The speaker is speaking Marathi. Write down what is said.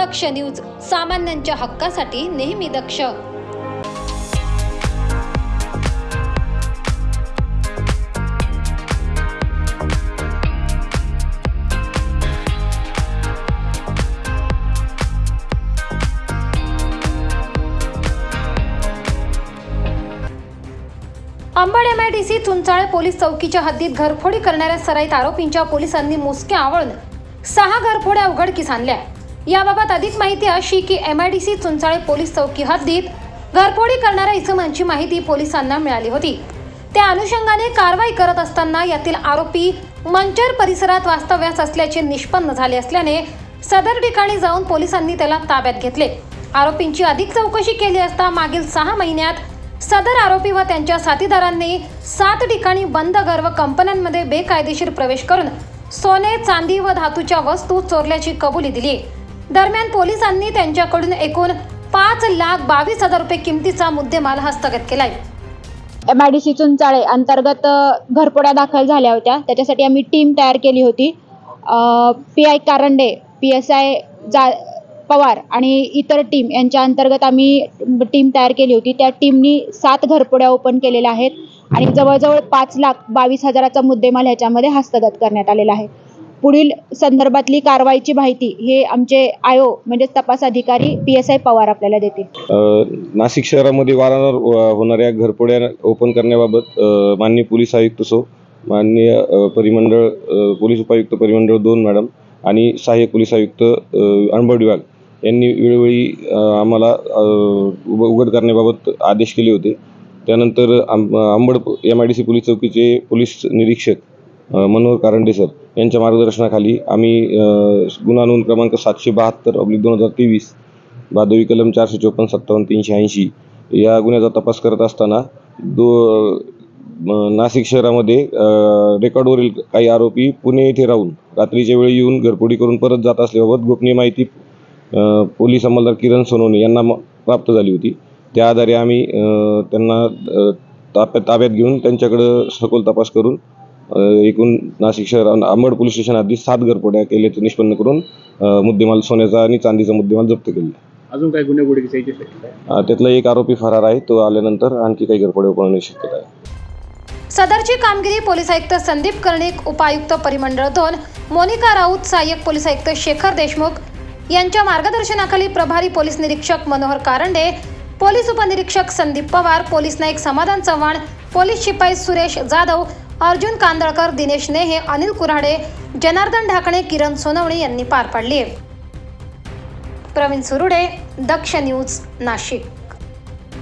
दक्ष न्यूज सामान्यांच्या हक्कासाठी नेहमी दक्ष. अंबड एमआयडीसी चुंचाळे पोलीस चौकीच्या हद्दीत घरफोडी करणाऱ्या सराईत आरोपींच्या पोलिसांनी मुसक्या आवळून सहा घरफोड्या उघडकीस आणल्या. याबाबत अधिक माहिती अशी की M I D C Chunchale police चौकी हद्दीत घरफोडी करणाऱ्या इसमांची माहिती पोलिसांना मिळाली होती. त्या अनुषंगाने कारवाई करत असताना यातील आरोपी मंचर परिसरात वास्तव्यास असल्याचे निष्पन्न झाले असल्याने सदर ठिकाणी जाऊन पोलिसांनी त्याला ताब्यात घेतले. आरोपींची अधिक चौकशी केली असता मागील सहा महिन्यात सदर आरोपी व त्यांच्या साथीदारांनी सात ठिकाणी बंद घर व कंपन्यांमध्ये बेकायदेशीर प्रवेश करून सोने चांदी व धातूच्या वस्तू चोरल्याची कबुली दिली. दरम्यान पोलिसांनी त्यांच्याकडून एकूण पाच लाख बावीस हजार रुपये किमतीचा मुद्देमाल हस्तगत केलाय. M I D C Chunchale अंतर्गत घरपोड्या दाखल झाल्या होत्या. त्याच्यासाठी आम्ही टीम तयार केली होती. P I Karande P S I जा पवार आणि इतर टीम यांच्या अंतर्गत आम्ही टीम तयार केली होती. त्या टीमनी सात घरपोड्या ओपन केलेल्या आहेत आणि जवळजवळ पाच लाख बावीस हजाराचा मुद्देमाल ह्याच्यामध्ये हस्तगत करण्यात आलेला आहे. पुढील संदर्भातली कारवाईची माहिती हे आमचे आयो म्हणजे तपास अधिकारी पी एस आय पवार आपल्याला देतील. नाशिक शहरामध्ये वारंवार होणाऱ्या घरपोड्या ओपन करण्याबाबत माननीय पोलीस आयुक्त सो माननीय परिमंडळ पोलीस उपायुक्त परिमंडळ दोन मॅडम आणि सहाय्यक पोलीस आयुक्त अनबड विभाग यांनी वेळोवेळी आम्हाला उघ- उघड करण्याबाबत आदेश केले होते. त्यानंतर आम M I D C police चौकीचे police निरीक्षक मनोहर कारंडे सर यांच्या मार्गदर्शनाखाली आम्ही गुन्हा नोंद क्रमांक सातशे बहात्तर ऑब्लिक दोन हजार तेवीस भादवी कलम चारशे चोपन्न सत्तावन्न तीनशे ऐंशी या गुन्ह्याचा तपास करत असताना दो नाशिक शहरामध्ये रेकॉर्डवरील काही आरोपी पुणे येथे राहून रात्रीच्या वेळी येऊन घरपोडी करून परत जात असल्याबाबत गोपनीय माहिती पोलीस अंमलदार किरण सोनवणे यांना म- प्राप्त झाली होती. त्या आधारे आम्ही त्यांना ताब्यात ताब्यात घेऊन त्यांच्याकडं सखोल तपास करून एकूण नाशिक शहर अंबड पोलीस स्टेशन आधी सात घरफोड्या केल्याचे निष्पन्न करून मुद्देमाल सोन्याचा आणि चांदीचा मुद्देमाल जप्त आहे. अजून काही गुन्हे गोडी यायची शक्यता आहे अ, त्यातला एक आरोपी फरार आहे तो आल्यानंतर आणखी काही घरफोड्या होण्याची शक्यता आहे सदरची कामगिरी पोलीस आयुक्त संदीप कर्णिक उपायुक्त परिमंडळ दोन मोनिका राऊत सहाय्यक पोलीस आयुक्त शेखर देशमुख यांच्या मार्गदर्शनाखाली प्रभारी पोलीस निरीक्षक मनोहर कारंडे पोलीस उपनिरीक्षक संदीप पवार पोलीस नाईक समाधान चव्हाण पोलीस शिपाई सुरेश जाधव अर्जुन कांदळकर दिनेश नेहे अनिल कुऱ्हाडे जनार्दन ढाकणे किरण सोनवणे यांनी पार पाडली आहे. प्रवीण सुरुडे दक्ष न्यूज नाशिक.